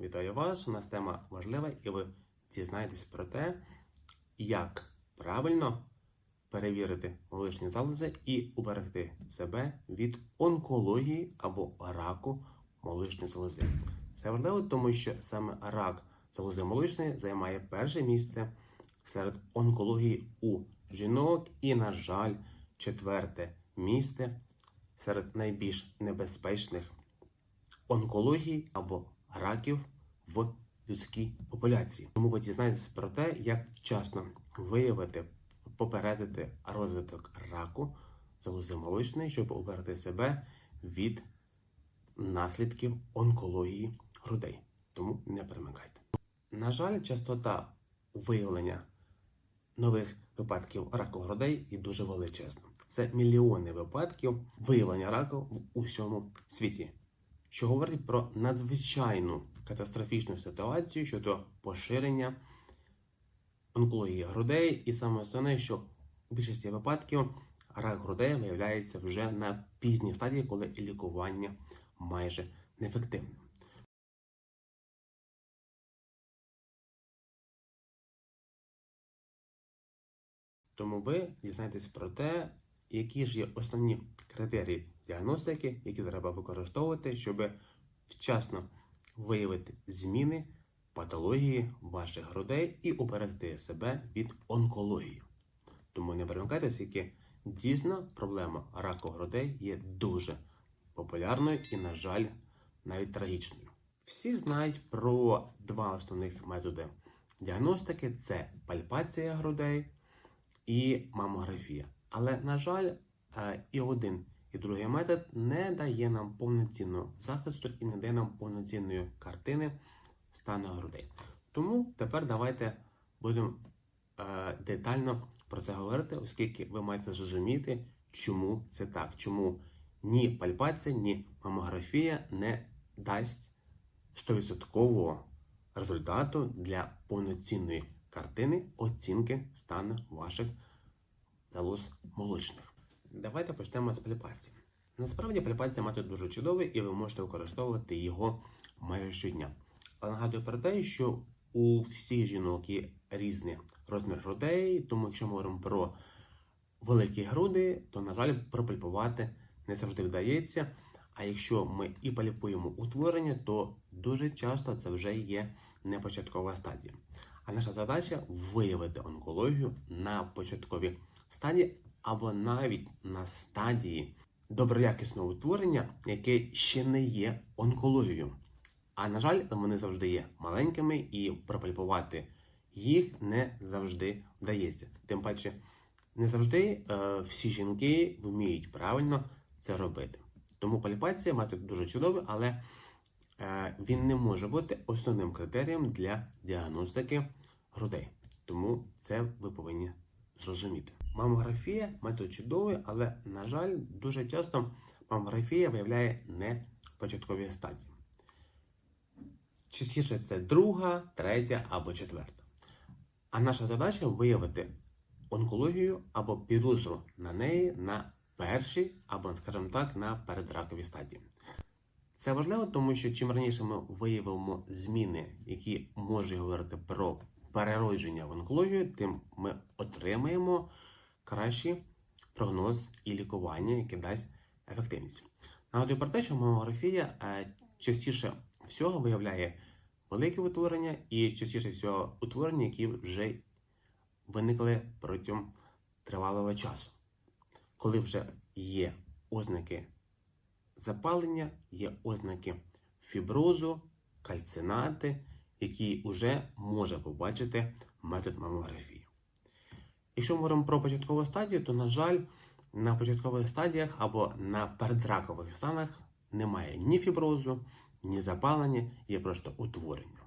Вітаю вас! У нас тема важлива, і ви дізнаєтесь про те, як правильно перевірити молочні залози і уберегти себе від онкології або раку молочної залози. Це важливо, тому що саме рак залози молочної займає перше місце серед онкології у жінок і, на жаль, четверте місце серед найбільш небезпечних онкологій або раків в людській популяції. Тому ви дізнаєтесь про те, як вчасно виявити, попередити розвиток раку залози молочної, щоб уберегти себе від наслідків онкології грудей. Тому не перемикайте. На жаль, частота виявлення нових випадків раку грудей є дуже величезна. Це мільйони випадків виявлення раку в усьому світі що говорить про надзвичайну катастрофічну ситуацію щодо поширення онкології грудей, і саме основне, що у більшості випадків рак грудей виявляється вже на пізній стадії, коли лікування майже неефективне. Тому ви дізнаєтесь про те, які ж є основні критерії діагностики, які треба використовувати, щоб вчасно виявити зміни патології ваших грудей і уперегти себе від онкології. Тому не перемикайте, оскільки дійсно проблема раку грудей є дуже популярною і, на жаль, навіть трагічною. Всі знають про два основних методи діагностики: це пальпація грудей і мамографія. Але, на жаль, е, і один, і другий метод не дає нам повноцінного захисту і не дає нам повноцінної картини стану грудей. Тому тепер давайте будемо е, детально про це говорити, оскільки ви маєте зрозуміти, чому це так, чому ні пальпація, ні мамографія не дасть 100% результату для повноцінної картини оцінки стану ваших залоз молочних. Давайте почнемо з пальпації. Насправді пальпація метод дуже чудовий і ви можете використовувати його майже щодня. Але нагадую про те, що у всіх жінок є різний розмір грудей, тому якщо ми говоримо про великі груди, то, на жаль, пропальпувати не завжди вдається. А якщо ми і паліпуємо утворення, то дуже часто це вже є не початкова стадія. А наша задача виявити онкологію на початковій стадії або навіть на стадії доброякісного утворення, яке ще не є онкологією. А на жаль, вони завжди є маленькими і пропальпувати їх не завжди вдається. Тим паче, не завжди е, всі жінки вміють правильно це робити. Тому пальпація метод дуже чудовий, але е, він не може бути основним критерієм для діагностики грудей. Тому це ви повинні зрозуміти. Мамографія метод чудовий, але, на жаль, дуже часто мамографія виявляє не початкові стадії. Частіше це друга, третя або четверта. А наша задача виявити онкологію або підозру на неї на першій або, скажімо так, на передраковій стадії. Це важливо, тому що чим раніше ми виявимо зміни, які можуть говорити про переродження в онкологію, тим ми отримаємо кращий прогноз і лікування, яке дасть ефективність. Нагадую про те, що мамографія частіше всього виявляє велике утворення і частіше всього утворення, які вже виникли протягом тривалого часу. Коли вже є ознаки запалення, є ознаки фіброзу, кальцинати, які вже може побачити метод мамографії. Якщо ми говоримо про початкову стадію, то, на жаль, на початкових стадіях або на передракових станах немає ні фіброзу, ні запалення, є просто утворення,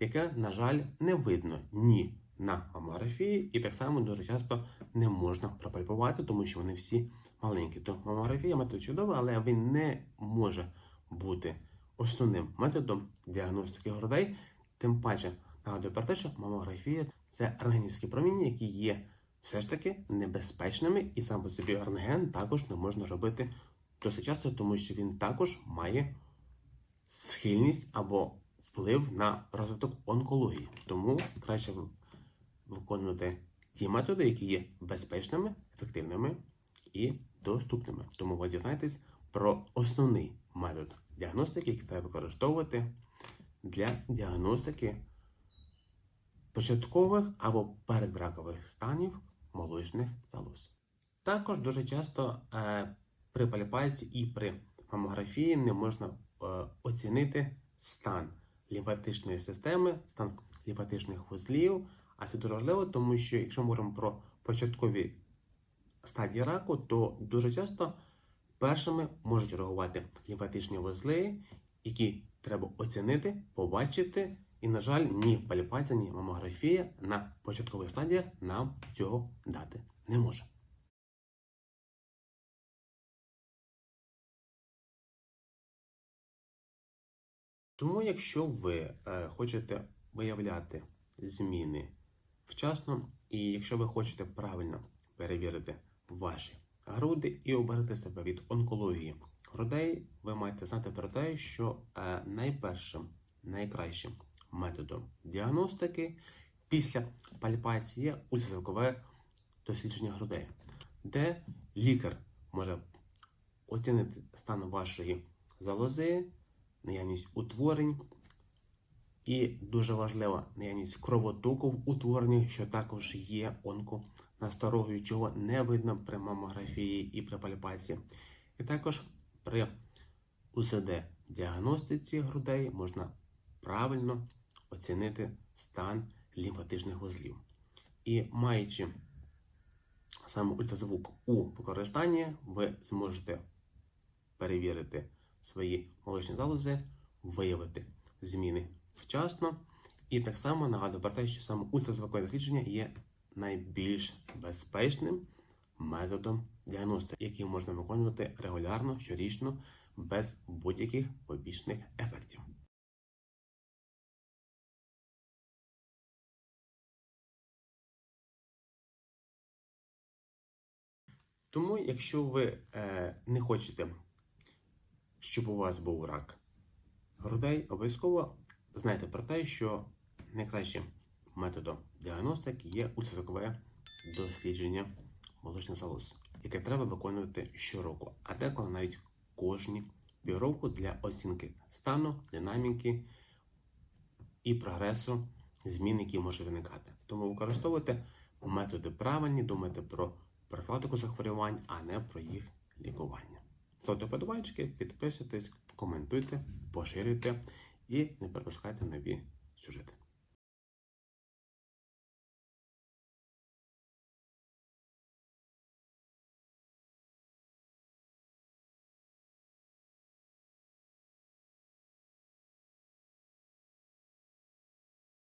яке, на жаль, не видно ні на мамографії, і так само дуже часто не можна пропальпувати, тому що вони всі маленькі. То мамографія метод чудовий, але він не може бути основним методом діагностики грудей. Тим паче нагадую про те, що мамографія це рентгенівські проміння, які є все ж таки небезпечними, і сам по собі рентген також не можна робити досить часто, тому що він також має схильність або вплив на розвиток онкології. Тому краще виконувати ті методи, які є безпечними, ефективними і доступними. Тому ви дізнаєтесь про основний метод діагностики, який треба використовувати для діагностики початкових або передракових станів молочних залоз. Також дуже часто е, при пальпації і при мамографії не можна е, оцінити стан лімфатичної системи, стан лімфатичних вузлів. А це дуже важливо, тому що якщо ми говоримо про початкові стадії раку, то дуже часто першими можуть реагувати лімфатичні вузли, які треба оцінити, побачити. І, на жаль, ні пальпація, ні мамографія на початкових стадіях нам цього дати не може. Тому, якщо ви е, хочете виявляти зміни вчасно, і якщо ви хочете правильно перевірити ваші груди і оберегти себе від онкології грудей, ви маєте знати про те, що е, найпершим, найкращим методом діагностики після пальпації є ультразвукове дослідження грудей, де лікар може оцінити стан вашої залози, наявність утворень і дуже важлива наявність кровотоку в утворенні, що також є онконасторогою, чого не видно при мамографії і при пальпації. І також при УЗД-діагностиці грудей можна правильно оцінити стан лімфатичних вузлів. І маючи саме ультразвук у використанні, ви зможете перевірити свої молочні залози, виявити зміни вчасно. І так само нагадую про те, що саме ультразвукове дослідження є найбільш безпечним методом діагностики, який можна виконувати регулярно, щорічно, без будь-яких побічних ефектів. Тому, якщо ви е, не хочете, щоб у вас був рак грудей, обов'язково знайте про те, що найкращим методом діагностики є ультразвукове дослідження молочних залоз, яке треба виконувати щороку, а деколи навіть кожні півроку для оцінки стану, динаміки і прогресу змін, які можуть виникати. Тому використовуйте методи правильні, думайте про профілактику захворювань, а не про їх лікування. Ставте подобайки, підписуйтесь, коментуйте, поширюйте і не пропускайте нові сюжети.